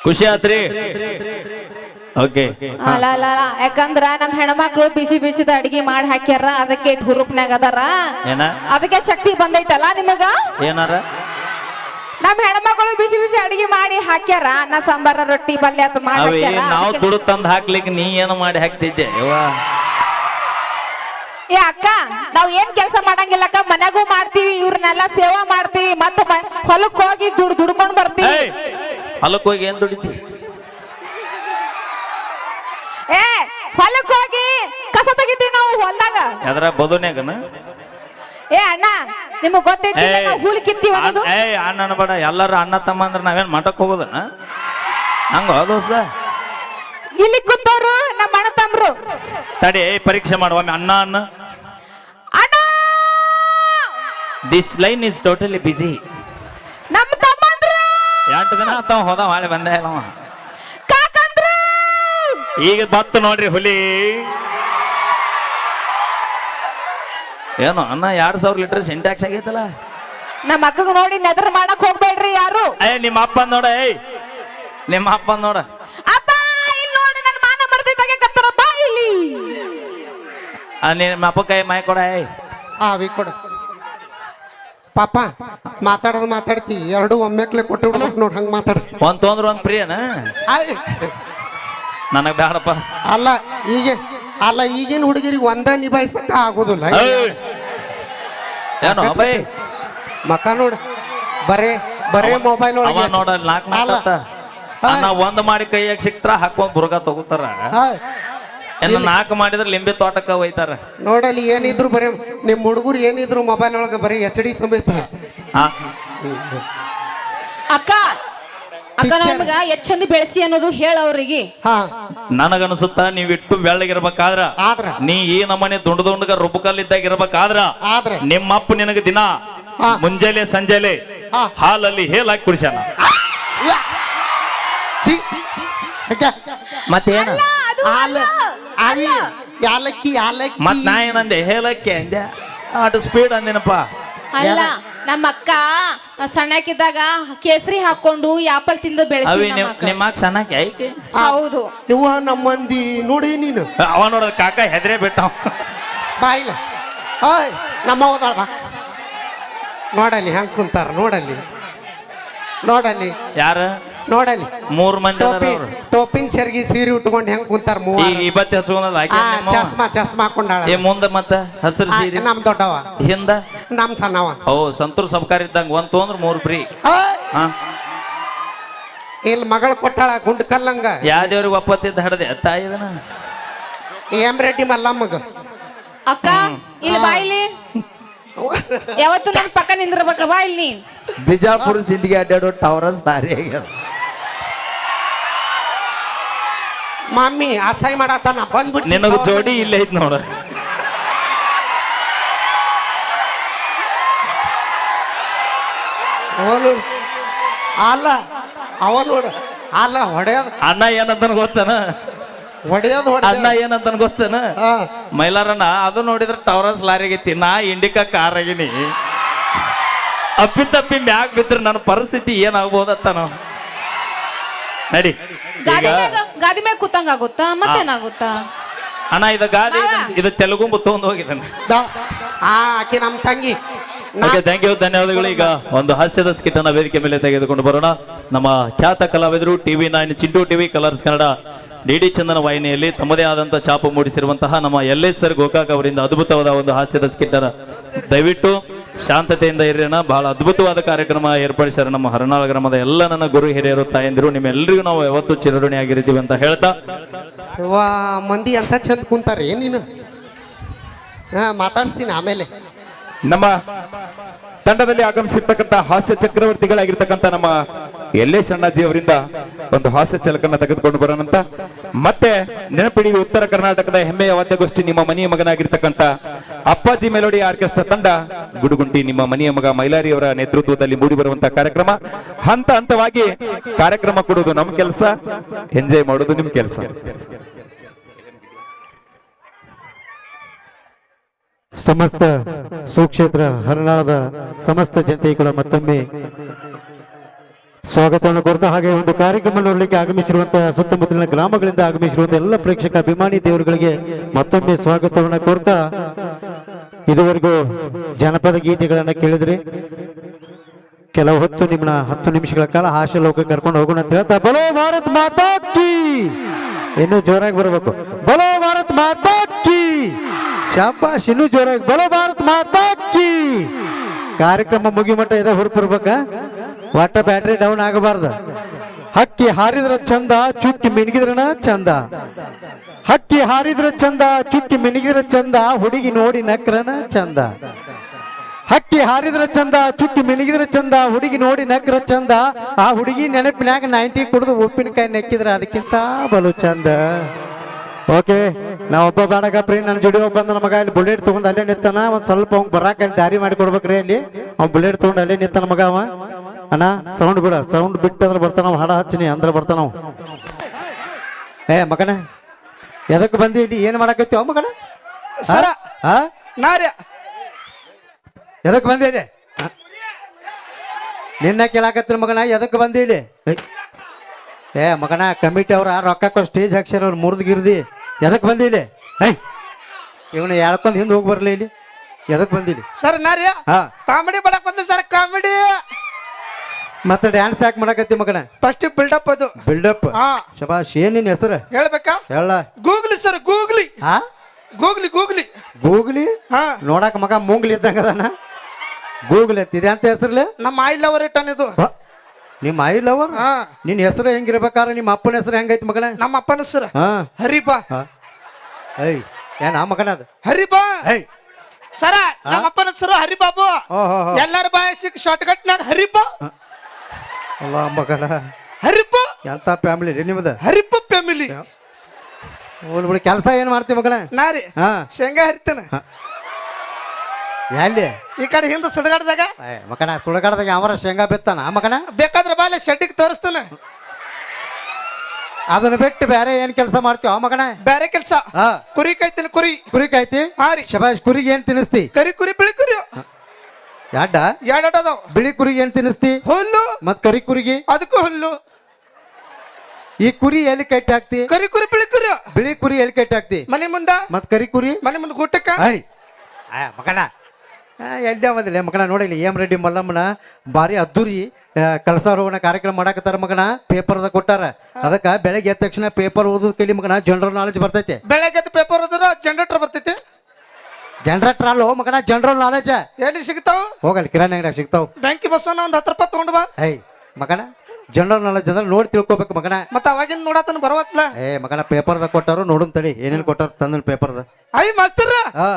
ಖುಷಿ ಆತ್ರಿ? ಓಕೆ ಅಲ್ಲ ಅಲ್ಲ ಅಲ್ಲ. ಯಾಕಂದ್ರ ನಮ್ ಹೆಣ್ಮಕ್ಳು ಬಿಸಿ ಬಿಸಿದ ಅಡಿಗೆ ಮಾಡಿ ಹಾಕ್ಯಾರ ಅದಕ್ಕೆ ಇಟ್ ಹುರುಪ್ನ್ಯಾಗ ಅದಾರ. ಏನ? ಅದಕ್ಕೆ ಶಕ್ತಿ ಬಂದೈತಲ್ಲ ನಿಮಗ? ಏನಾರ? ನಮ್ ಹೆಣ್ಮಕ್ಳು ಬಿಸಿ ಬಿಸಿ ಅಡಿಗೆ ಮಾಡಿ ಹಾಕ್ಯಾರ ಅನ್ನ ಸಾಂಬಾರ ರೊಟ್ಟಿ ಪಲ್ಯ ಮಾಡಿ ಅವಿ ಹಾಕ್ಯಾರ ನಾವು ಅದಕ್ಕೆ- ದುಡ್ಡು ತಂದು ಹಾಕ್ಲಿಕ್ಕೆ ನೀ ಏನು ಮಾಡಿ ಹಾಕ್ತಿದ್ದೆ? ಯವ್ವ. ಏ ಅಕ್ಕ ನಾವ್ ಏನ್ ಕೆಲಸ ಮಾಡಂಗಿಲ್ಲ ಅಕ್ಕ. ಮನೆಗೂ ಮಾಡ್ತೀವಿ ಇವ್ರನ್ನೆಲ್ಲ ಸೇವಾ ಮಾಡ್ತೀವಿ ಮತ್ತೆ ಹೊಲಕ್ ಹೋಗಿ ದುಡ್ ದುಡ್ಕೊಂಡ್ ಬರ್ತೀವಿ. ಏಯ್ ಹೊಲಕ್ಕೆ ಹೋಗಿ ಏನ್ ದುಡಿತಿ? ಏ ಹೊಲಕ್ಕೆ ಹೋಗಿ ಕಸ ತೆಗಿತೀವಿ ನಾವು ಹೊಲದಾಗ. ಅದ್ರ ಬದುನ್ಯಾಗನ? ಏ ಅಣ್ಣ ನಿಮಗ್ ಗೊತ್ತೈತಿ ನಾವು ಹುಲ್ ಕಿತ್ತೀವಿ ಅನ್ನೋದು? ಅಣ್ಣ- ಏಯ್ ಅಣ್ಣ ಅನ್ಬೇಡ ಎಲ್ಲಾರು ಅಣ್ಣ ತಮ್ಮ ಅಂದ್ರೆ ನಾವೇನ್ ಮಠಕ್ ಹೋಗೋದನ ಹಂಗ ದೋಸ್ತ? ಇಲ್ಲಿ ಕೂತವ್ರು ನಮ್ಮ ಅಣ್ಣ ತಮ್ಮರು ತಡಿ ಪರೀಕ್ಷೆ ಮಾಡುವ ಅಣ್ಣ ಅಣ್ಣ. ಅಣ್ಣ! This line is totally busy ಎಂಟು ದಿನ ತಾವ್ ಹೋದ ಮಾಡಿ ಬಂದೆ ಇಲ್ಲ ಅವ. ಕಾಕಂದ್ರು! ಈಗ ಬತ್ತು ನೋಡ್ರಿ ಹುಲಿ. ಏನು ಅನ್ನ ಎರಡ್ ಸಾವಿರ ಲೀಟರ್ ಸಿಂಟ್ಯಾಕ್ಸ್ ಆಗೈತಲ್ಲ? ನಮ್ಮ ಅಕ್ಕಗ ನೋಡಿ ನೆದರ್ ಮಾಡಕ್ ಹೋಗ್ಬೇಡ್ರಿ ಯಾರು? ಏ ನಿಮ್ಮ ಅಪ್ಪ ನೋಡ ಏಯ್ ನಿಮ್ಮ ಅಪ್ಪ ನೋಡ. ಅಪ್ಪ ಇಲ್ಲಿ ನೋಡಿ ನನ್ನ ಮಾನ ಮರ್ದಿದ್ದಾಗೆ ಕತ್ತರಪ್ಪ ಇಲ್ಲಿ. ಆ, ನಿಮ್ಮ ಅಪ್ಪ ಕೈ ಮೈ ಕೊಡ ಏಯ್ ಆ ವಿ ಕೊಡು. ಪಾಪ ಮಾತಾಡೋದು ಮಾತಾಡ್ತಿ. ಎರಡು ಒಮ್ಮೆಕ್ಲೆ ಕೊಟ್ಟು ಬಿಡ್ಬೇಕು ನೋಡಿ ಹಂಗೆ ಮಾತಾಡ. ಒಂದ್ ತೊಂದ್ರ ಒಂದ್ ಪ್ರಿಯನ? ನನಗ್ ಬೇಡಪ್ಪ ಅಲ್ಲ ಈಗ ಅಲ್ಲ ಈಗಿನ ಹುಡುಗಿರಿಗೆ ಒಂದ ನಿಭಾಯಿಸಕ್ಕ ಆಗೋದಿಲ್ಲ. ಏಯ್! ಏನೋ ಬೈ. ಮಕ ನೋಡು. ಬರೇ ಬರೇ ಮೊಬೈಲ್ ಅವ ಒಳಗೆ ನೋಡ ನಾಲ್ಕು ಅಲ್ಲ. ನಾಲ್ಕು ನಾ ಒಂದ್ ಮಾಡಿ ಕೈಯಾಗ ಸಿಕ್ತಾರ ಹಾಕೊಂಡ್ ಬುರ್ಗ ತಗೋತಾರ. ಹಾಯ್. ಇನ್ನು ನಾಲ್ಕು ಮಾಡಿದ್ರೆ ಲಿಂಬೆ ತೋಟಕ್ಕ ಒಯ್ತಾರ ನೋಡಲ್ಲಿ ಏನಿದ್ರು ಬರೀ ನಿಮ್ಮ ಹುಡುಗರು ಏನಿದ್ರು ಮೊಬೈಲ್ ಒಳಗೆ ಬರೀ ಎಚ್ ಡಿ ಸಮೇತ. ಹಾ. ಅಕ್ಕ ಅಕ್ಕ ನಮ್ಗ ಎಷ್ಟ್ ಚಂದ ಬೆಳೆಸಿ ಅನ್ನೋದು ಹೇಳ ಅವ್ರಿಗೆ. ಹಾ. ನನಗನ್ಸುತ್ತ ನೀವ್ ಇಟ್ಟು ಬೆಳ್ಳಗಿರ್ಬೇಕಾದ್ರ ಆದ್ರ. ನೀ ಈ ನಮ್ಮನೆ ದುಂಡ ದುಂಡಗ ರುಬ್ಬಕಲ್ಲಿದ್ದಾಗ ಇರ್ಬೇಕಾದ್ರ ಆದ್ರ ನಿಮ್ಮಪ್ಪ ನಿನಗ ದಿನ ಹಾ. ಮುಂಜಾನೆ ಸಂಜೆಲೆ ಹಾ. ಹಾಲಲ್ಲಿ ಹೇಲ್ ಹಾಕಿ ಕುಡಿಸ್ಯಾನ. ಛೀ. ಅಕ್ಕ, ಮತ್ತೇನ? ಹಾಲ. ಅವಿ ಯಾಲಕ್ಕಿ ಯಾಲಕ್ಕಿ. ಮತ್ ನಾ ಏನಂದೆ? ಹೇಳಕ್ಕೆ ಅಂದೆ. ಅಷ್ಟು ಸ್ಪೀಡ್ ಅಂದಿನಪ್ಪ. ಅಲ್ಲ ನಮ್ಮ ಅಕ್ಕ ಸಣ್ಣಕ್ಕಿದ್ದಾಗ ಕೇಸರಿ ಹಾಕೊಂಡು ಆಪಲ್ ತಿಂದು ಬೆಳೆಸಿ ಅವಿ ಅಕ್ಕ. ನಿಮ್ಮ ಚೆನ್ನಾಗಿ ಐಕೆ ಹೌದು. ಇವ ನಮ್ಮ ಮಂದಿ ನೋಡಿ ನೀನು. ಅವ ನೋಡ ಕಾಕ ಹೆದ್ರೆ ಬಿಟ್ಟ ಬಾಯಿಲ್ಲ ಓಯ್ ನಮ್ಮ ಹೋದಾಳ ಬಾ. ನೋಡಲ್ಲಿ ಹೆಂಗ್ ಕುಂತಾರ ನೋಡಲ್ಲಿ. ನೋಡಲಿ ಯಾರ? ನೋಡಲ್ಲಿ ಮೂರ್ ಮಂದಿ ಅದಾರ ಟೋಪಿ ಅವ್ರು. ಟೋಪಿನ್ ಸೆರ್ಗಿ ಸೀರೆ ಉಟ್ಕೊಂಡು ಹೆಂಗ್ ಕುಂತಾರ ಈ ಮೂವರು ಇವತ್ತು ಹಚ್ಕೊಂಡಲ್ಲ ಆಕೆ ಆ ನಿಮ್ಮ ಅವ್ವ. ಚಸ್ಮಾ ಚಸ್ಮಾ ಹಾಕೊಂಡಾಳ. ಏ ಮುಂದ ಮತ್ತ? ಹಸಿರು ಆ, ಸೀರೆ? ನಮ್ ದೊಡ್ಡವ ಹಿಂದ? ನಮ್ ಸಣ್ಣವ ಓ ಸಂತೂರ್ ಸಬ್ಕಾರ ಇದ್ದಂಗ ಒಂದ್ ತೊಂದ್ರ ಮೂರ್ ಫ್ರೀ. ಹಾ? ಇಲ್ಲಿ ಮಗಳ ಕೊಟ್ಟಾಳ ಗುಂಡ್ ಕಲ್ಲಂಗ. ಯಾವ ದೇವ್ರಿಗೆ ಒಪ್ಪತ್ತಿದ್ದ ಹಡದೆ? ತಾಯಿದನ ಎಂ ರೆಡ್ಡಿ ಮಲ್ಲಮ್ಮಗ. ಅಕ್ಕ ಇಲ್ಲಿ ಬಾಯಿಲಿ ಯಾವತ್ತು ನನ್ನ ಪಕ್ಕ ನಿಂದಿರ್ಬೇಕ ಬಾ ಇಲ್ಲಿ ನೀನ್ ಬಿಜಾಪುರ ಸಿಂಧಿಗೆ ಅಡ್ಡಾಡೋ ಟವರ್ಸ್ ಬಾರಿ ಆಗ್ಯಾವ. ಮಮ್ಮಿ ಅಸಹ್ಯ ಮಾಡತ್ತಾನ ಬಂದ್ಬಿಟ್ಟು ನಿನಗ ಜೋಡಿ ಇಲ್ಲೇ ಐತ್ ನೋಡ. ಅವನು ಅಲ್ಲ ಅವ ನೋಡು. ಅಲ್ಲ ಹೊಡೆಯೋದು. ಅಣ್ಣ ಏನಂತನ ಗೊತ್ತನ? ಹೊಡೆಯೋದು ಅಣ್ಣ ಏನಂತ ಏನಂತನ ಗೊತ್ತನ? ಹಾ ಮೈಲಾರಣ್ಣ ಅದು ನೋಡಿದ್ರೆ ಟವರಸ್ ಲಾರಿಗೈತಿ ನಾ ಇಂಡಿಕಾ ಕಾರ್ ಆಗಿನಿ. ಅಪ್ಪಿ ತಪ್ಪಿ ಮ್ಯಾಗ್ ಬಿದ್ರೆ ನನ್ನ ಪರಿಸ್ಥಿತಿ ಏನಾಗ್ಬೋದತ್ತ ನಾವು ನಡಿ. ಗಾದಿ ಈಗ ಮ್ಯಾಗ ಗಾದಿ ಮ್ಯಾಗ ಆಗುತ್ತಾ ಮತ್ತೇನಾಗುತ್ತಾ? ಅಣ್ಣ ಇದು ಗಾದಿ. ಇದು ತೆಲುಗು ತಗೊಂಡ್ ಹೋಗಿದ್ದಾನೆ. ದ- ಆ ಆಕೆ ನಮ್ಮ ತಂಗಿ. ನಾ- ಓಕೆ ಥ್ಯಾಂಕ್ ಯು ಧನ್ಯವಾದಗಳು. ಈಗ ಒಂದು ಹಾಸ್ಯದ ಸ್ಕಿಟ್ ಅನ್ನ ವೇದಿಕೆ ಮೇಲೆ ತೆಗೆದುಕೊಂಡು ಬರೋಣ. ನಮ್ಮ ಖ್ಯಾತ ಕಲಾವಿದರು TV nine Chintu TV Colors Kannada D D Chandana ವಾಹಿನಿಯಲ್ಲಿ ತಮ್ಮದೇ ಆದಂತ ಛಾಪು ಮೂಡಿಸಿರುವಂತಹ ನಮ್ಮ ಎಲ್ ಎಸ್ ಸರ್ ಗೋಕಾಕ್ ಅವರಿಂದ ಅದ್ಭುತವಾದ ಒಂದು ಹಾಸ್ಯದ ಸ್ಕಿಟ್ ಅನ್ನ ದಯವಿಟ್ಟು ಶಾಂತತೆಯಿಂದ ಇರೋಣ ಬಹಳ ಅದ್ಭುತವಾದ ಕಾರ್ಯಕ್ರಮ ಏರ್ಪಡಿಸ್ಯಾರ ನಮ್ಮ ಹರನಾಳ ಗ್ರಾಮದ ಎಲ್ಲ ನನ್ನ ಗುರು ಹಿರಿಯರು ತಾಯಂದಿರು ನಿಮ್ಮೆಲ್ಲರಿಗೂ ನಾವು ಯಾವತ್ತೂ ಚಿರಋಣಿ ಆಗಿರ್ತೀವಿ ಅಂತ ಹೇಳ್ತಾ. ವಾ ಮಂದಿ ಅಂತ ಚಂದ ಕುಂತಾರೆ ನೀನು? ಹಾ ಮಾತಾಡ್ಸ್ತೀನಿ ಆಮೇಲೆ. ನಮ್ಮ ತಂಡದಲ್ಲಿ ಆಗಮಿಸಿರ್ತಕ್ಕಂಥ ಹಾಸ್ಯ ಚಕ್ರವರ್ತಿಗಳಾಗಿರ್ತಕ್ಕಂಥ ನಮ್ಮ ಯಲ್ಲೇಶ್ ಅಣ್ಣಾಜಿ ಅವರಿಂದ ಒಂದು ಹಾಸ್ಯ ಚಲಕನ್ನ ತೆಗೆದುಕೊಂಡು ಬರೋಣಂತ ಮತ್ತೆ ನೆನಪಿಡಿ ಉತ್ತರ ಕರ್ನಾಟಕದ ಹೆಮ್ಮೆಯ ವಾದ್ಯಗೋಷ್ಠಿ ನಿಮ್ಮ ಮನೆಯ ಮಗನಾಗಿರ್ತಕ್ಕಂಥ ಅಪ್ಪಾಜಿ ಮೆಲೋಡಿ ಆರ್ಕೆಸ್ಟ್ರಾ ತಂಡ ಗುಡುಗುಂಟಿ ನಿಮ್ಮ ಮನೆಯ ಮಗ ಮೈಲಾರಿ ಅವರ ನೇತೃತ್ವದಲ್ಲಿ ಮೂಡಿ ಬರುವಂತಹ ಕಾರ್ಯಕ್ರಮ. ಹಂತ ಹಂತವಾಗಿ ಕಾರ್ಯಕ್ರಮ ಕೊಡೋದು ನಮ್ಮ ಕೆಲಸ, ಎಂಜಾಯ್ ಮಾಡೋದು ನಿಮ್ ಕೆಲಸ. ಸಮಸ್ತ ಸುಕ್ಷೇತ್ರ ಹರನಾಳದ ಸಮಸ್ತ ಜನತೆ ಕೂಡ ಮತ್ತೊಮ್ಮೆ ಸ್ವಾಗತವನ್ನು ಕೊರತ ಹಾಗೆ ಒಂದು ಕಾರ್ಯಕ್ರಮ ನೋಡಲಿಕ್ಕೆ ಆಗಮಿಸಿರುವಂತಹ ಸುತ್ತಮುತ್ತಲಿನ ಗ್ರಾಮಗಳಿಂದ ಆಗಮಿಸಿರುವಂತಹ ಎಲ್ಲ ಪ್ರೇಕ್ಷಕ ಅಭಿಮಾನಿ ದೇವರುಗಳಿಗೆ ಮತ್ತೊಮ್ಮೆ ಸ್ವಾಗತವನ್ನು ಕೋರ್ತಾ ಇದುವರೆಗೂ ಜನಪದ ಗೀತೆಗಳನ್ನ ಕೇಳಿದ್ರಿ. ಕೆಲವು ಹೊತ್ತು ನಿಮ್ಮನ್ನ ಹತ್ತು ನಿಮಿಷಗಳ ಕಾಲ ಹಾಸ್ಯ ಲೋಕ ಕರ್ಕೊಂಡು ಹೋಗೋಣ ಅಂತ ಹೇಳ್ತಾ, ಬಲೋ ಭಾರತ್ ಮಾತಾ ಇನ್ನೂ ಜೋರಾಗಿ ಬರಬೇಕು. ಬಲೋ ಭಾರತ್ ಮಾತಾ ಕಿ! ಶಾಬಾಷ್, ಇನ್ನೂ ಜೋರಾಗಿ. ಬಲ ಭಾರತ್ ಮಾತಾಕಿ ಕಾರ್ಯಕ್ರಮ ಮುಗಿ ಮಟ್ಟ ಇದ ಹೊರತಿರ್ಬೇಕ ಒಟ್ಟ ಬ್ಯಾಟ್ರಿ ಡೌನ್ ಆಗಬಾರ್ದು. ಹಕ್ಕಿ ಹಾರಿದ್ರ ಚಂದ, ಚುಟ್ಟಿ ಮಿನುಗಿದ್ರನ ಚಂದ. ಹಕ್ಕಿ ಹಾರಿದ್ರ ಚಂದ, ಚುಟ್ಟಿ ಮಿನಗಿದ್ರ ಚಂದ, ಹುಡುಗಿ ನೋಡಿ ನಕ್ರನ ಚಂದ. ಹಕ್ಕಿ ಹಾರಿದ್ರ ಚಂದ, ಚುಟ್ಟಿ ಮಿನಗಿದ್ರ ಚಂದ, ಹುಡುಗಿ ನೋಡಿ ನಕ್ರ ಚಂದ. ಆ ಹುಡುಗಿ ನೆನಪಿನಾಗ ನೈಂಟಿ ಕುಡಿದು ಉಪ್ಪಿನಕಾಯಿ ನೆಕ್ಕಿದ್ರ, ಅದಕ್ಕಿಂತ ಬಲು ಚಂದ. ಓಕೆ ನಾ ಒಬ್ಬ ಬೇಡಗಪ್ರಿ ನನ್ನ ಜೋಡಿ ಒಬ್ಬ ಬಂದ ನಮಗ ಇಲ್ಲಿ ಬುಲೆಟ್ ತೊಗೊಂಡು ಅಲ್ಲೇ ನಿಂತಾನ ಒಂದು ಸ್ವಲ್ಪ ಅವ್ನು ಬರಾಕ ಅಲ್ಲಿ ದಾರಿ ಮಾಡಿ ಕೊಡ್ಬೇಕ್ರಿ ಅಲ್ಲಿ ಅವ್ನು ಬುಲೆಟ್ ತೊಗೊಂಡು ಅಲ್ಲೇ ನಿಂತಾನ ಮಗ ಅವ. ಅಣ್ಣ ಸೌಂಡ್ ಬಿಡ ಸೌಂಡ್ ಬಿಟ್ಟು ಅಂದ್ರೆ ಬರ್ತಾನ ಹಾಡ ಹಚ್ಚಿನಿ ಅಂದ್ರೆ ಬರ್ತಾನ ಏ ಮಗನ ಎದಕ್ಕೆ ಬಂದಿ ಇಲ್ಲಿ? ಏನ್ ಅವ ಮಗನ? ಸರ ಹಾ ನಾರ್ಯ. ಎದಕ್ಕೆ ಬಂದಿ ಇಲ್ಲಿ? ಹ? ನಿನ್ನ ಕೇಳಾಕತ್ತಿನ ಮಗನ ಎದಕ್ಕೆ ಬಂದಿ ಇಲ್ಲಿ? ಏ, ಮಗನ ಕಮಿಟಿ ಅವ್ರ ರೊಕ್ಕ ಸ್ಟೇಜ್ ಹಾಕ್ಸ್ಯಾರ ಅವ್ರು ಮುರಿದು ಗಿರ್ದಿ. ಎದಕ್ಕೆ ಬಂದಿಲ್ಲೇ ಐ ಇವನು ಎಳ್ಕೊಂಡು ಹಿಂದೆ ಹೋಗಿ ಬರಲಿ ಇಲ್ಲಿ. ಎದಕ್ಕೆ ಬಂದಿಲ್ಲ ಸರ್ ನಾರಿ ಹಾ. ಕಾಮಿಡಿ ಮಾಡಕ್ ಬಂದ ಸರ್ ಕಾಮಿಡಿ. ಮತ್ತೆ ಡ್ಯಾನ್ಸ್ ಯಾಕೆ ಮಾಡಕತ್ತಿ ಮಗನ? ಫಸ್ಟ್ ಬಿಲ್ಡಪ್ ಅದು. ಬಿಲ್ಡಪ್ ಹಾ. ಶಬಾಷ್ ಏನ್ ನಿನ್ ಹೆಸರು? ಹೇಳ್ಬೇಕಾ? ಹೇಳ. Googly sir Googly. ಹಾ? Googly Googly. ಗೂಗ್ಲಿ? ಹಾ. ನೋಡಕ್ ಮಗ ಮೂಂಗ್ಲಿ ಇದ್ದಂಗ ಅದಾನ ಗೂಗ್ಲಿ ಅಂತ ಹೆಸರ್ಲೆ ನಮ್ಮ ಐ ಲವರ್ ಇಟ್ಟನ್ ಇದು? ನಿಮ್ಮ ಐ ಲವರ್? ಹಾ. ನಿನ್ನ ಹೆಸರು ಹೆಂಗಿರ್ಬೇಕಾರ? ನಿಮ್ಮ ಅಪ್ಪನ ಹೆಸರು ಹೆಂಗೈತಿ ಮಗನ ನಮ್ಮ ಅಪ್ಪನ ಹೆಸರು. ಹಾ. ಹರಿಬಾ. ಐ ಏನ ಮಗನ ಅದು? ಹರಿಬಾ. ಐ ಸರ ನಮ್ಮ ಅಪ್ಪನ ಹೆಸರು ಹರಿಬಾಬು. ಎಲ್ಲರ ಬಾಯ ಸಿಕ್ ಶಾರ್ಟ್ ಕಟ್ ನಾನು ಹರಿಬಾ. ಅಲ್ಲ ಮಗನ ಹರಿಪ ಎಂತ ಫ್ಯಾಮಿಲಿ ರೀ ನಿಮ್ದು? ಹರಿಪ ಫ್ಯಾಮಿಲಿ ಹೋಲ್ ಬಿಡಿ ಕೆಲಸ ಏನ್ ಮಾಡ್ತಿ ಮಗನ ನಾರಿ ಹಾ. ಶೇಂಗಾ ಹರಿತಾನ. ಎಲ್ಲಿ? ಈ ಕಡೆ ಹಿಂದೆ ಸುಡಗಾಡ್ದಾಗ? ಏ ಸುಡಗಡದಾಗ ಸುಡಗಾಡ್ದಾಗ ಯಾವರ ಶೇಂಗಾ ಬಿತ್ತಾನ ಆ ಬೇಕಾದ್ರೆ ಬಾಲೆ ಶೆಡ್ಡಿಗೆ ತೋರಿಸ್ತಾನ. ಅದನ್ನ ಬಿಟ್ಟು ಬೇರೆ ಏನ್ ಕೆಲಸ ಮಾಡ್ತೀವ ಆ ಮಗನ? ಬೇರೆ ಕೆಲಸ. ಹಾ. ಕುರಿ ಕಾಯ್ತೀನಿ ಕುರಿ. ಕುರಿ ಕಾಯ್ತಿ ಹಾ ರೀ. ಶಬಾಷ್ ಕುರಿಗೆ ಏನ್ ತಿನ್ನಿಸ್ತಿ? ಕರಿ ಕುರಿ ಬಿಳಿ ಕುರಿ. ಯಾಡ ಎರಡ್ ಅದಾವ? ಬಿಳಿ ಕುರಿಗೆ ಏನ್ ತಿನ್ನಿಸ್ತಿ? ಹುಲ್ಲು. ಮತ್ ಕರಿ ಕುರಿಗೆ? ಅದಕ್ಕೂ ಹುಲ್ಲು. ಈ ಕುರಿ ಎಲ್ಲಿ ಕಟ್ಟಿ ಹಾಕ್ತಿ? ಕರಿ ಕುರಿ ಬಿಳಿ ಕುರಿ. ಬಿಳಿ ಕುರಿ ಎಲ್ಲಿ ಕಟ್ಟಿ ಹಾಕ್ತಿ? ಮನೆ ಮುಂದ? ಮತ್ ಕರಿ ಕುರಿ? ಮನೆ ಮುಂದೆ ಊಟಕ್ಕ ಐ ಮಗನ ಎಲ್ಲಿ ಬಂದಿಲ್ಲ ಮಗನ ನೋಡಿಲ್ಲ ಎಂ ರೆಡ್ಡಿ ಮಲ್ಲಮ್ಮನ ಭಾರಿ ಅದ್ದೂರಿ ರೋಗನ ಕಾರ್ಯಕ್ರಮ ಮಾಡಾಕತ್ತಾರ ಮಗನ ಅದ ಕೊಟ್ಟಾರ. ಅದಕ್ಕ ಬೆಳಗ್ಗೆ ಎದ್ದ ತಕ್ಷಣ ಪೇಪರ್ ಓದೋದ್ ಕೇಳಿ ಮಗನ ಜನರಲ್ ನಾಲೆಜ್ ಬರ್ತೈತೆ. ಬೆಳಗ್ಗೆ ಪೇಪರ್ ಓದ್ರ ಜನರೇಟರ್ ಬರ್ತೈತಿ? ಜನರೇಟರ್ ಅಲ್ಲ ಮಗನ ಜನರಲ್ ನಾಲೆಜ್ ಎಲ್ಲಿ ಸಿಗ್ತಾವ? ಹೋಗಲ್ಲ ಕಿರಾಣಿ ಅಂಗಡಿಯಾಗ ಸಿಗ್ತಾವ್ ಬ್ಯಾಂಕಿ ಬಸ್ಸನ್ನ ಒಂದ್ ಹತ್ತು ರೂಪಾಯಿ ತಗೊಂಡ್ ಬಾ. ಐ ಮಗನ ಜನರಲ್ ನಾಲೆಜ್ ಅಂದ್ರೆ ನೋಡಿ ತಿಳ್ಕೊಬೇಕು ಮಗನ. ಮತ್ತ ಅವಾಗಿಂದ ನೋಡತನ ಬರವತ್ಲ. ಏ ಮಗನ ಪೇಪರ್ದ ಕೊಟ್ಟಾರು ನೋಡುನ್ ತಡಿ ಏನೇನ್ ಕೊಟ್ಟಾರ ತಂದನ್ ಪೇಪರ್ದ ಐ ಮಾಸ್ತರ! ಹಾ.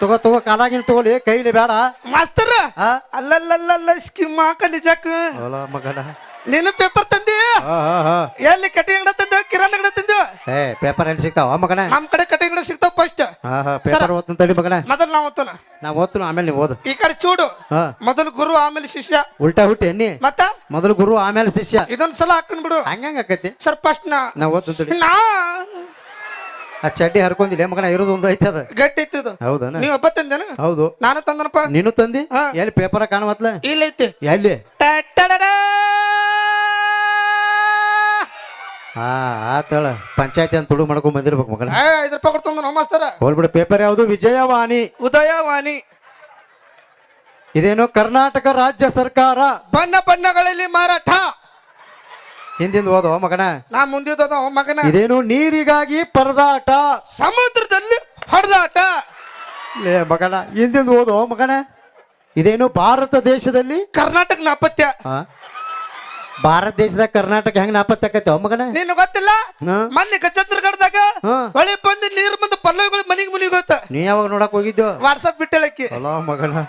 ತಗೋ ತಗೋ ಕಾಲಾಗಿನ ತಗೋಲಿ ಕೈಲಿ ಬೇಡ ಮಾಸ್ತರ ಆ? ಅಲ್ಲಲ್ಲಲ್ಲ ಸ್ಕಿಮ್ ಹಾಕಲಿ ಜಾಕ್. ಮಗನ. ನೀನು ಪೇಪರ್ ತಂದಿ? ಹಾ ಹಾ ಎಲ್ಲಿ ಕಟಿಂಗ್ ಅಂಗಡಿ ತಂದ? ಕಿರಾಣಿ ಅಂಗಡಿ ತಂದ? ಏ ಪೇಪರ್ ಎಲ್ಲಿ ಸಿಗ್ತಾವ ಮಗನ? ನಮ್ ಕಡೆ ಕಟಿಂಗ್ ಅಂಗಡಿ ಸಿಗ್ತಾವ ಫಸ್ಟ್ ಹಾ ಹಾ ಪೇಪರ್ ಓದ್ತಾನ ತಡಿ ಮಗನ. ಮೊದಲು ನಾವು ಓದ್ತಾನ ನಾ ಓದ್ತು ಆಮೇಲೆ ನೀವು ಓದು. ಈ ಕಡೆ ಚೂಡು. ಹಾ. ಮೊದಲು ಗುರು ಆಮೇಲೆ ಶಿಷ್ಯ. ಉಲ್ಟಾ ಹುಟ್ಟಿ ಎಣ್ಣಿ. ಮತ್ತ? ಮೊದಲು ಗುರು ಆಮೇಲೆ ಶಿಷ್ಯ. ಇದೊಂದ್ ಸಲ ಹಾಕನ್ ಬಿಡು. ಹಂಗಂಗ ಆಕೈತಿ? ಸರ್ ಫಸ್ಟ್ ನಾ ನಾ ಓದ್ತು ತಡಿ. ನಾ ಆ ಚಡ್ಡಿ ಹರ್ಕೊಂಡಿಲ್ಲ ಮಗನ ಇರೋದು ಒಂದು ಐತೆ ಅದ. ಗಟ್ಟಿ ಇತ್ತು ಹೌದನ? ನೀವ್ ಒಬ್ಬ ತಂದನ ಹೌದು. ನಾನು ತಂದನಪ್ಪ. ನೀನು ತಂದಿ. ಎಲ್ಲಿ ಪೇಪರ್ ಇಲ್ಲ ಇಲ್ಲೈತಿ ಎಲ್ಲಿ. ಹಾ ಆತಳ. ಪಂಚಾಯತಿ ಅಂತ ತುಡು ಮಾಡ್ಕೊಂಡ್ ಬಂದಿರ್ಬೇಕು ಮಗನ. ಐದು ರೂಪಾಯಿ ಕೊಡ್ತಂದ ಮಾಸ್ತರ. ಹೋಲ್ಬಿಡ ಪೇಪರ್ ಯಾವುದು? ವಿಜಯವಾಣಿ. ಉದಯವಾಣಿ. ಇದೇನು ಕರ್ನಾಟಕ ರಾಜ್ಯ ಸರ್ಕಾರ? ಬಣ್ಣ ಬಣ್ಣಗಳಲ್ಲಿ ಮಾರಾಟ. ಹಿಂದಿಂದ ಓದೋ ಮಗನ? ನಾ ಮುಂದಿದ್ದ ಮಗನ? ಇದೇನು ನೀರಿಗಾಗಿ ಪರದಾಟ? ಸಮುದ್ರದಲ್ಲಿ ಹೊಡೆದಾಟ? ಲೇ ಮಗನ ಹಿಂದಿಂದ ಓದೋ ಮಗನ? ಇದೇನು ಭಾರತ ದೇಶದಲ್ಲಿ? ಕರ್ನಾಟಕ ನಾಪತ್ಯ ಆ? ಭಾರತ ದೇಶದಾಗ ಕರ್ನಾಟಕ ಹೆಂಗ್ ನಾಪತ್ತೆ ಓ ಮಗನ? ನಿನ್ ಗೊತ್ತಿಲ್ಲ? ಹಾ. ಮೊನ್ನೆ ಗಜೇಂದ್ರಗಢದಾಗ ಹಾ. ಹೊಳೆ ಬಂದು ನೀರು ಬಂದು ಪಲ್ಲವಿಗಳು ಮನಿಗೆ ಗೊತ್ತ ನೀ ಯಾವಾಗ ನೋಡಕ್ ಹೋಗಿದ್ದು? ವಾಟ್ಸಪ್ ಬಿಟ್ಟಳಕ್ಕೆ. ಅಲ್ಲ ಮಗನ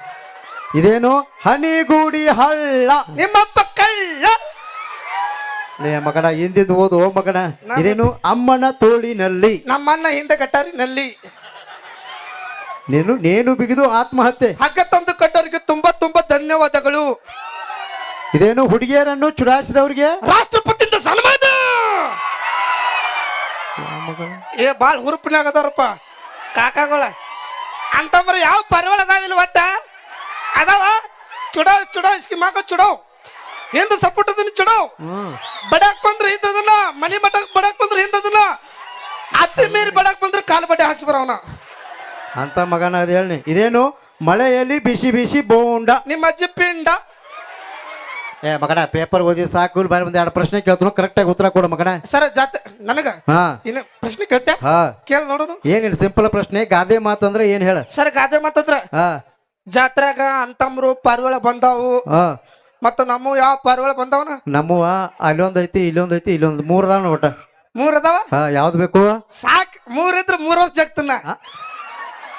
ಇದೇನು ಹನಿಗೂಡಿ ಹಳ್ಳ? ನಿಮ್ಮಪ್ಪ ಲೇ ಮಗನ ಹಿಂದಿಂದ ಓದು ಮಗನ. ಇದೇನು ಅಮ್ಮನ ತೋಳಿನಲ್ಲಿ. ನಮ್ಮನ್ನ ಹಿಂದೆ ಕಟ್ಟಾರಿನಲ್ಲಿ. ನೀನು ನೇನು ಬಿಗಿದು ಆತ್ಮಹತ್ಯೆ. ಹಗ್ಗ ತಂದು ಕಟ್ಟೋರಿಗೆ ತುಂಬಾ ತುಂಬಾ ಧನ್ಯವಾದಗಳು. ಇದೇನು ಹುಡುಗಿಯರನ್ನು ಚುಡಾಯಿಸಿದವ್ರಿಗೆ? ರಾಷ್ಟ್ರಪತಿಯಿಂದ ಸನ್ಮಾನ! ಏ ಬಾಳ್ ಹುರುಪಿನಾಗ ಅದಾರಪ್ಪ ಕಾಕಾಗಳ. ಅಂತಂದ್ರೆ ಯಾವ ಪರ್ವಳ ಅದಾವಿಲ್ಲ ಒಟ್ಟ ಅದಾವ? ಚುಡಾವ್ ಚುಡಾವ್ ಇಸ್ಕಿ ಮಾಕೋ ಚುಡಾವ್ ಹಿಂದ ಸಪೋರ್ಟ್ ಅದನ್ನ ಚಡೋ. ಬಡಾಕ್ ಬಂದ್ರೆ ಹಿಂದದನ್ನ ಮನಿ ಮಠಕ್ ಬಡಾಕ್ ಬಂದ್ರೆ ಹಿಂದದನ್ನ ಅತ್ತೆ ಮೀರಿ ಬಡಾಕ್ ಬಂದ್ರೆ ಕಾಲು ಬಡ್ಡೆ ಹಾಸಿ ಬರವನ. ಅಂತ ಮಗನ ಅದು ಹೇಳಿ ಇದೇನು? ಮಳೆಯಲ್ಲಿ ಬಿಸಿ ಬಿಸಿ ಬೋಂಡ. ನಿಮ್ಮ ಅಜ್ಜಿ ಪಿಂಡ. ಏ ಮಗನ ಪೇಪರ್ ಓದಿ ಸಾಕು ಇಲ್ಲಿ ಬಾರಿ ಒಂದು ಎರಡು ಪ್ರಶ್ನೆ ಕೇಳ್ತಾನು ಕರೆಕ್ಟಾಗಿ ಉತ್ತರ ಕೊಡು ಮಗನ. ಸರ ಜಾತ ನನಗ ಹಾ. ಇನ್ನು ಪ್ರಶ್ನೆ ಕೇಳ್ತೆ ಹಾ. ಕೇಳಿ ನೋಡೋದು ಏನಿಲ್ಲ ಸಿಂಪಲ್ ಪ್ರಶ್ನೆ ಗಾದೆ ಮಾತಂದ್ರೆ ಏನ್ ಹೇಳ? ಸರ್ ಗಾದೆ ಮಾತಂದ್ರ ಹಾ. ಜಾತ್ರೆಗ ಅಂತಮ್ರು ಪಾರಿವಾಳ ಬಂದಾವು. ಹಾ. ಮತ್ತ ನಮ್ಮ ಯಾವ ಪಾರಿವಾಳ ಬಂದವನ? ನಮ್ಮವ ಅಲ್ಲೊಂದ್ ಐತಿ ಇಲ್ಲೊಂದ್ ಐತಿ ಇಲ್ಲೊಂದ್ ಮೂರ್ ಅದಾವ ನೋಟ ಮೂರ್ ಅದಾವ? ಹಾ ಯಾವ್ದು ಬೇಕು? ಸಾಕ್ ಮೂರ್ ಇದ್ರ ಮೂರ್ ವರ್ಷ ಜಗತ್ತನ್ನ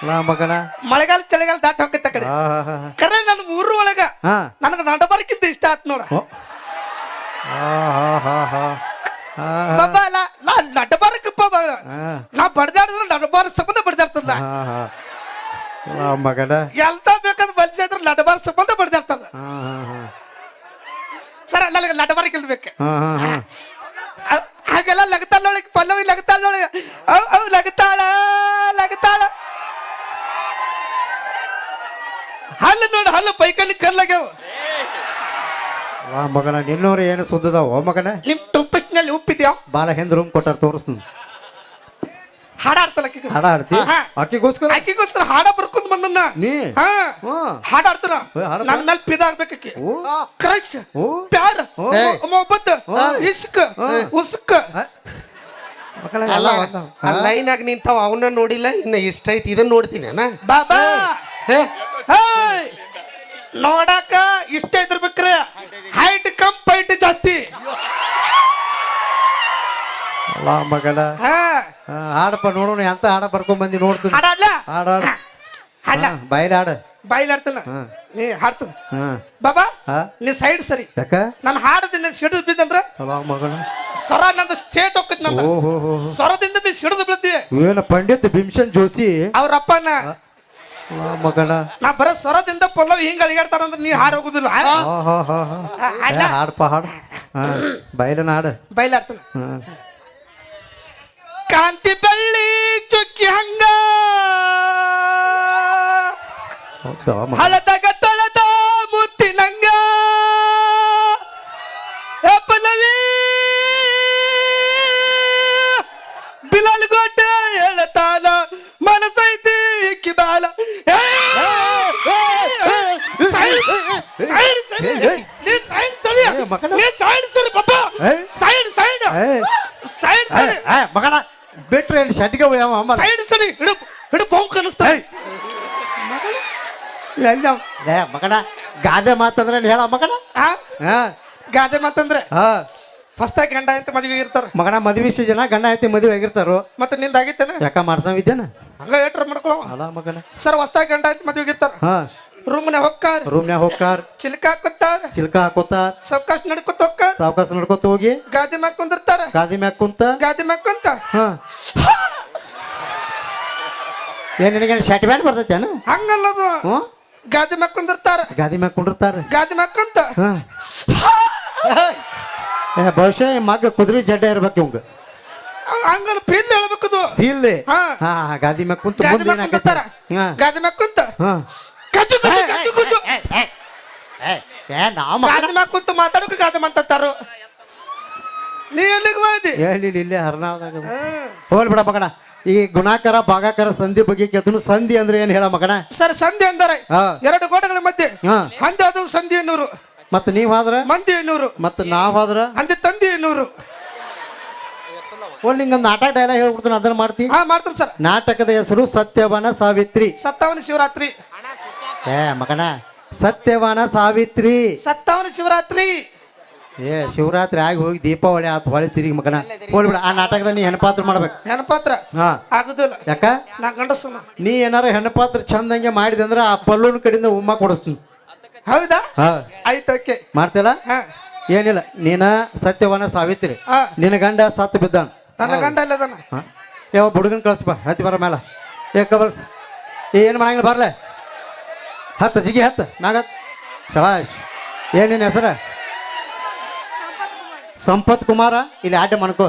ಮಗಣ ಮಗನ. ಮಳೆಗಾಲ ಚಳಿಗಾಲ ದಾಟ ಹೋಗತ್ತ ಕಡೆ. ಹಾ ಹಾ ಹಾ ಕರೆ ನನ್ ಮೂರು ಒಳಗ. ಹಾ. ನನಗ ನಡಬರ್ಕಿಂತ ಇಷ್ಟ ಆತ್ ನೋಡ. ಹಾ ಹಾ ಹಾ ಹಾ. ಹಾ. ಬಾಬಾ ಲಾ ಲಾ ನಡಬರ್ಕಪ್ಪ ಹಾ. ನಾ ಬಡ್ದಾಡಿದ್ರೆ ನಡಬಾರ ಸಂಬಂಧ ಬಡ್ದಾಡ್ತದ ಹಾ ಹಾ. ಲಾ ಮಗನ. ಎಲ್ತ ಬೇಕಾದ ಬಲ್ಸಿ ಇದ್ರೆ ನಡಬಾರ ಸಂಬಂಧ ಬಡ್ದಾಡ್ತದ ಹಾ ಹಾ ಹಾ. ಸರ್ ನನಗೆ ನಡಬಾರಕ್ ಇಲ್ಬೇಕು. ಹಾಗೆಲ್ಲ ಲಗತಾಳ ಹಾ ಪಲ್ಲವಿ ಲಗತಾಳ ನೋಡಿ. ಅವ್ ಅವ್ ಲಗತಾಳ ಲಗತಾಳ. ಹಲ್ಲು ನೋಡು ಹಲ್ಲು ಪೈಕಲ್ಲಿ ಕಲ್ಲಾಗ್ಯಾವ ವಾ ಮಗನ ನಿನ್ನೋರು ಏನು ಸುದ್ದದಾವ ಮಗನ? ನಿಮ್ ಟೂಪಿಸ್ಟ್ನಲ್ಲಿ ಉಪ್ಪಿದ್ಯಾ? ಬಾಲ ಹಿಂದ್ ರೂಮ್ ಕೊಟ್ಟಾರ ತೋರಿಸ್ತೀನಿ. ಹಾಡಾಡ್ತಲ್ಲ ಆಕಿಗೆ ಹಾಡ ಆಡ್ತಿ ಹಾ. ಆಕಿಗೋಸ್ಕರ ಆಕಿಗೋಸ್ಕರ ಹಾಡ ಬರ್ಕೊಂಡ್ ಬಂದನ್ನ ನೀ? ಹಾ. ಹಾ. ಏ? ನನ್ನ ಮೇಲೆ ಪಿದಾಗ್ಬೇಕಿ ಓ. ಕ್ರಶ್ ಓ. ಪ್ಯಾರ್ ಓ. ಮೊಹಬ್ಬತ್ ಇಸ್ಕ್ ಉಸ್ಕ್. ಮಕ್ಕಳ ಅಲ್ಲ ಎಲ್ಲ ಒಂದ- ಆ ಲೈನಾಗ ನಿಂತಾವ ಅವನ್ನ ನೋಡಿಲ್ಲ ಇನ್ನ ಇಷ್ಟ ಐತಿ ಇದನ್ನ ನೋಡ್ತೀನಿ ಅಣ್ಣ. ಬಾಬಾ! ಹೇ! ನೋಡಾಕ ಇಷ್ಟ ಇದ್ರಬೇಕ್ರೆ ಹೈಟ್ ಕಮ್ ಪೈಟ್ ಜಾಸ್ತಿ. ಅಲ್ಲ ಮಗನ. ಹಾ. ಹಾಡಪ್ಪ ನೋಡೋಣ ಎಂತ ಹಾಡ ಬರ್ಕೊಂಡ್ ಬಂದಿ ನೋಡ್ತೀನಿ. ಹಾಡಾಡ್ಲ ಹಾಡ ಹಾಡ. ಹಾಡ್ಲ? ಬಾಯ್ಲ ಹಾಡ. ಬಾಯ್ಲಾಡ್ತಾನ ನೀ ಹಾಡ್ತಾನ. ಹಾ. ಬಾಬಾ ಹಾ. ನೀ ಸೈಡ್ ಸರಿ. ಯಾಕ? ನಾನು ಹಾಡದಿಂದ ಸಿಡಿದು ಬಿದ್ದಂದ್ರ? ಮಗನ. ಸ್ವರ ನಂದು ಸ್ಟೇಟ್ ಹೋಗ್ತೈತಿ ನಂದು. ಓ ಹೋ ಹೋ ಸ್ವರದಿಂದ ನೀ ಸಿಡಿದು ಏನು ಪಂಡಿತ್ ಭೀಮ್ಸನ್ ಜೋಶಿ? ಅವ್ರ ಅಪ್ಪನ. ಮಗನ. ನಾ ಬರೋ ಸ್ವರದಿಂದ ಪಲ್ಲವಿ ಹಿಂಗ್ ಅಳಿಗಾಡ್ತಾರಂದ್ರೆ ನೀ ಹಾಡ್ ಹೋಗುದಿಲ್ಲ ಹಾ ಹಾ ಹಾ ಹಾ. ಹಾಡ್ಲಾ? ಏ, ಹಾಡಪ್ಪ ಹಾಡು. ಹಾ ಬಾಯ್ಲನ ಹಾಡು. ಬೈಲಾಡ್ತಾನ ಹಾ. ಕಾಂತಿ ಬೆಳ್ಳಿ ಚುಕ್ಕಿ ಹಂಗ. ಹಳದಾಗ ಬಿಟ್ರೆ ಇಲ್ಲಿ ಶೆಟ್ಗೆ ಯಾವ ಅಮ್ಮ ಸೈಡ್ ಸರಿ ಹಿಡು ಹಿಡು ಅನಿಸ್ತಾ ಏಯ್. ಎಲ್ಲ ಏ ಮಗನ ಗಾದೆ ಮಾತಂದ್ರೆ ಹೇಳ ಮಗನ. ಹಾ ಹಾ ಗಾದೆ ಮಾತಂದ್ರೆ? ಹಾ ಹೊಸ್ದಾಗಿ ಗಂಡ ಅಂತ ಮದುವೆ ಇರ್ತಾರ. ಮಗನ ಮದ್ವಿ ಸೀಜನ ಗಂಡ ಐತಿ ಮದ್ವೆ ಆಗಿರ್ತಾರೋ. ಮತ್ತೆ ನಿಂದ ಆಗೈತೇನ ಯಾಕ ಮಾಡ್ಸಂಗಿದ್ದೇನ? ಹಂಗ ಏಟ್ರ ಮಾಡ್ಕೊಳವ ಅಲ್ಲ ಮಗನ. ಸರ್ ಹೊಸ್ದಾಗಿ ಗಂಡ ಅಂತ ಮದುವೆ ಇರ್ತಾರ. ಹಾ. ರೂಮ್ನ ಹೊಕ್ಕಾರ. ರೂಮ್ನ್ಯಾಗ ಹೋಗ್ತಾರ ಚಿಲ್ಕ ಹಾಕೋತಾರ ಚಿಲ್ಕ ಹಾಕೋತಾರ ಸಾವಕಾಶ ನಡ್ಕೊತ ಹೊಕ್ಕಾರ ಸಾವಕಾಶ ನಡ್ಕೋತ ಹೋಗಿ. ಗಾದಿ ಮ್ಯಾಗ ಕುಂದಿರ್ತಾರ. ಗಾದಿ ಮ್ಯಾಗ ಕುಂತ. ಗಾದಿ ಮ್ಯಾಗ ಕುಂತ. ಹಾ. ಏನ್ ನಿನಗೇನು ಶರ್ಟ್ ಬ್ಯಾಂಡ್ ಬರ್ತೈತೇನ ಹಂಗಲ್ಲದು. ಹ್ಞೂ? ಗಾದಿ ಮ್ಯಾಗ ಕುಂದಿರ್ತಾರ. ಗಾದಿ ಮ್ಯಾಗ ಕುಂಡಿರ್ತಾರ ಗಾದಿ ಮ್ಯಾಗ ಕುಂತ. ಹಾ. ಏ ಬಹುಶಃ ಈ ಮಗ ಕುದುರೆ ಜಡ್ಡ ಇರ್ಬೇಕು ಇವಂಗ. ಹಂಗಲ್ಲ ಪಿಲ್ ಹೇಳ್ಬೇಕದು. ಫೀಲ್ ಹಾ. ಹಾ ಗಾದಿ ಮ್ಯಾಗ ಕುಂತ ಗಾದಿ ಮ್ಯಾಕ್ ಮ್ಯಾಗ ಕುಂದಿರ್ತಾರ. ಹಾ. ಗಾದಿ ಮ್ಯಾಗ ಕುಂತ. ಹಾ. ಏ ಗಾದಿ ಮ್ಯಾಗ ಕುಂತು ಮಾತಾಡೋಕೆ ಗಾದಿ ಮಾತಾಡ್ತಾರು? ನೀ ಎಲ್ಲಿಗೆ ಹೋಯ್ದಿ ಹೇಳಿಲ್ಲ ಇಲ್ಲೇ ಹರ್ನಾಳ್ದಾಗ ಹೋಲ್ ಬಿಡ ಮಗಣ ಈ ಗುಣಾಕಾರ ಭಾಗಾಕಾರ ಸಂಧಿ ಬಗ್ಗೆ ಕೇಳ್ತಾನು ಸಂಧಿ ಅಂದ್ರೆ ಏನ್ ಹೇಳ ಮಗಣ ಸರ್ ಸಂಧಿ ಅಂದರೆ ಹಾ. ಎರಡು ಗೋಡೆಗಳ ಮಧ್ಯೆ ಹಾ. ಹಂದಿ ಅದು ಸಂಧಿ ಎನ್ನೂರು ಮತ್ತೆ ನೀವ್ ಆದ್ರ ಮಂದಿ ಎನ್ನೂರು ಮತ್ತೆ ನಾವ್ ಆದ್ರ ಹಂದಿ ತಂದಿ ಎನ್ನೂರು ಓಲ್ ನಿಂಗೊಂದು ನಾಟಕ ಡೈಲಾಗ್ ಹೇಳ್ಬಿಡ್ತಾನೆ ಅದನ್ನ ಮಾಡ್ತಿ. ಹಾ ಮಾಡ್ತಾನೆ ಸರ್. ನಾಟಕದ ಹೆಸರು ಸತ್ಯವನ ಸಾವಿತ್ರಿ. ಸತ್ತವನ ಶಿವರಾತ್ರಿ. ಏ ಮಗನ ಸತ್ಯವಾನ ಸಾವಿತ್ರಿ. ಸತ್ತವನ ಶಿವರಾತ್ರಿ. ಏ ಶಿವರಾತ್ರಿ ಆಗಿ ಹೋಗಿ ದೀಪಾವಳಿ ಆತು ಹೊಳಿ ತಿರುಗಿ ಮಗನ. ಹೋಗ್ಬಿಡ ಆ ನಾಟಕದ ನೀ ಹೆಣ್ಪಾತ್ರ ಮಾಡ್ಬೇಕು. ಹೆಣಪಾತ್ರ? ಹಾ. ಆಗುದಿಲ್ಲ. ಯಾಕ? ನಾ ಸುಮ್ಮ ನೀ ಏನಾರ ಹೆಣ್ಪಾತ್ರ ಚಂದಂಗೆ ಮಾಡಿದೆ ಅಂದ್ರೆ ಆ ಪಲ್ಲೂನ್ ಕಡೆಯಿಂದ ಉಮ್ಮ ಕೊಡಿಸ್ತೀನಿ. ಹೌದಾ? ಹಾ. ಆಯ್ತು ಓಕೆ. ಮಾಡ್ತಿಲ್ಲ ಹಾ. ಏನಿಲ್ಲ ನೀನ ಸತ್ಯವನ ಸಾವಿತ್ರಿ. ಹಾ. ನಿನ್ನ ಗಂಡ ಸತ್ತು ಬಿದ್ದಾನ. ನನ್ನ ಗಂಡ ಅಲ್ಲದನ? ಯಾವ ಬುಡುಗನ್ ಕಳಿಸ್ಬಾ ಹತ್ತಿ ಬರ ಮೇಲೆ. ಏ ಕಬಲ್ಸ್ ಏನು ಮಾಡಂಗಿಲ್ಲ ಬರ್ಲೆ? ಹತ್ತು ಜಿಗಿ ಹತ್ತು ನಾಗತ್. ಶಬಾಷ್ ಏನೇನು ಹೆಸರ? ಸಂಪತ್ ಕುಮಾರ. ಇಲ್ಲಿ ಆಟ ಮಣ್ಕೋ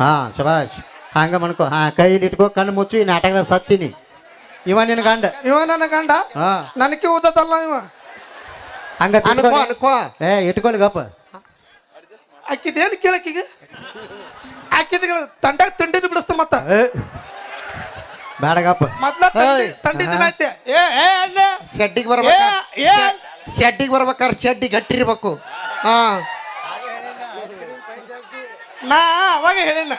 ಹಾ ಶಬಾಷ್ ಹಂಗ ಮಾಡ್ಕೋ ಹಾ ಕೈಲಿ ಇಟ್ಕೋ ಕಣ್ಣು ಮುಚ್ಚು ಈ ನಾಟಕದಾಗ ಸತ್ತೀನಿ. ಇವ ನಿನ್ನ ಗಂಡ. ಇವ ನನ್ನ ಗಂಡ? ಹಾ. ನನಗೆ ಓದದಲ್ಲ ಇವ. ಹಂಗ ಅನ್ಕೋ ಅನ್ಕೋ. ಏ ಇಟ್ಕೊಳ್ಳಿ ಗಪ್ಪ. ಅಕ್ಕಿದೇನು ಕೇಳಕ್ಕೀಗ ಆಕಿದ ತಂಡಾಗ ತಿಂಡಿನ ಬಿಡಿಸ್ತ ಮತ್ತ. ಬೇಡಗಪ್ಪ ಮೊದ್ಲ ತಂಡಿ ತಂಡಿ ದಿನ ಐತೆ. ಏ ಏ ಅಲ್ಲೇ ಶೆಡ್ಡಿಗೆ ಏ ಬರ್ಬೇಕ ಏ ಶೆಡ್ಡಿಗೆ ಬರ್ಬೇಕಾದ್ರೆ ಶೆಡ್ಡಿ ಗಟ್ಟಿರ್ಬೇಕು. ಹಾ. ನಾ ಅವಾಗ ಹೇಳಿನ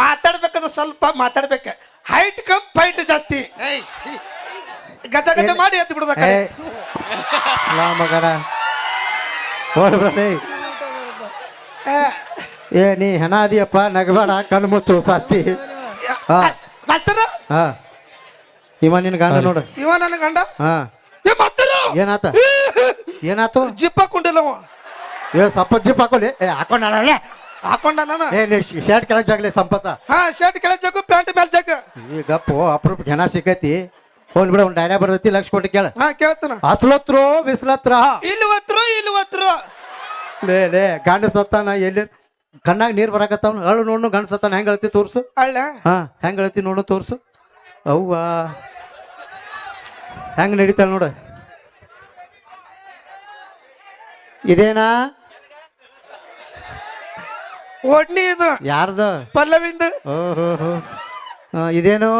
ಮಾತಾಡ್ಬೇಕಾದ್ರೆ ಸ್ವಲ್ಪ ಮಾತಾಡ್ಬೇಕ. ಹೈಟ್ ಕಮ್ ಫೈಟ್ ಜಾಸ್ತಿ. ಏಯ್ ಛೀ. ಗಜ ಗಜ ಮಾಡಿ ಎದ್ದು ಬಿಡುದ ಏ ಲಾ ಏ. ನೀ ಹೆಣ ಅದಿಯಪ್ಪ ನಗಬೇಡ ಕಣ್ಣು ಮುಚ್ಚು ಸಾತಿ. ಹಾ. ಮಾಸ್ತರ ಹಾ. ಇವ ನಿನ್ನ ಗಂಡ ನೋಡು. ಇವ ನನ್ನ ಗಂಡ? ಹಾ. ಏ ಏನಾತ? ಏನಾತು? ಜಿಪ್ ಹಾಕೊಂಡಿಲ್ಲ ಅವ. ಏ ಸಪ್ಪ ಜಿಪ್ ಹಾಕೊಳ್ಳಿ. ಏ ಹಾಕೊಂಡ ಹಾಕೊಂಡ ನಾನು. ಏ ನೀ ಶರ್ಟ್ ಕೆಳಗೆ ಜಾಗಲಿ ಸಂಪತ್ತ ಹಾ ಶರ್ಟ್ ಕೆಳಗೆ ಪ್ಯಾಂಟ್ ಮೇಲೆ ಜಗ್ಗ ಈ ಗಪ್ಪು ಅಪರೂಪ ಹೆಣ ಸಿಕ್ಕೈತಿ. ಹೋಲ್ ಬಿಡ ಒಂದು ಡೈಲಾಗ್ ಬರ್ತೈತಿ ಲಕ್ಷ ಕೊಟ್ಟು ಕೇಳ. ಹಾ ಕೇಳ್ತಾನ. ಹಸ್ಲತ್ರು ಬಿಸ್ಲತ್ರ. ಇಲ್ಲಿ ಒತ್ರು ಇಲ್ಲಿ ಒತ್ರು ಲೇ ಲೇ ಗಂಡ ಸತ್ತಾನ ಎಲ್ಲಿ? ಕಣ್ಣಾಗ ನೀರು ಬರಾಕತ್ತಾವ ಅಳು ನೋಡು ಗಂಡ ಸತ್ತಾನ. ಹೆಂಗ್ ಹೇಳ್ತಿ ತೋರ್ಸು? ಅಳ್ಳ? ಹಾ ಹೆಂಗ್ ಹೇಳ್ತಿ ನೋಡು ತೋರ್ಸು? ಅವ್ವ. ಹೆಂಗೆ ನಡೀತಾಳ ನೋಡು. ಇದೇನಾ? ಒಡ್ನಿ ಇದು. ಯಾರ್ದ? ಪಲ್ಲವಿಂದ. ಓಹೋ ಹೋ ಇದೇನು?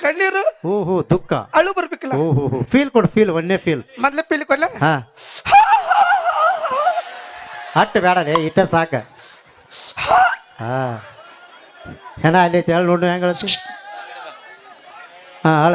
ಕಣ್ಣೀರು. ಹೋ ಹೋ ದುಃಖ. ಅಳು ಹೂ ಓಹೋ ಹೋ ಫೀಲ್ ಕೊಡು ಫೀಲ್ ಒನ್ನೇ ಫೀಲ್ ಮೊದ್ಲೇ ಫೀಲ್ ಕೊಡ್ಲ? ಹಾ. ಬೇಡ ಬೇಡಲೇ ಇಟ್ಟ ಸಾಕ. ಹಾ. ಹೆಣ ಅಲ್ಲಿ ಹೇಳಿ ನೋಡು ಹೆಂಗ್ ಹೇಳ್ತಿ ಹಾ ಅಳ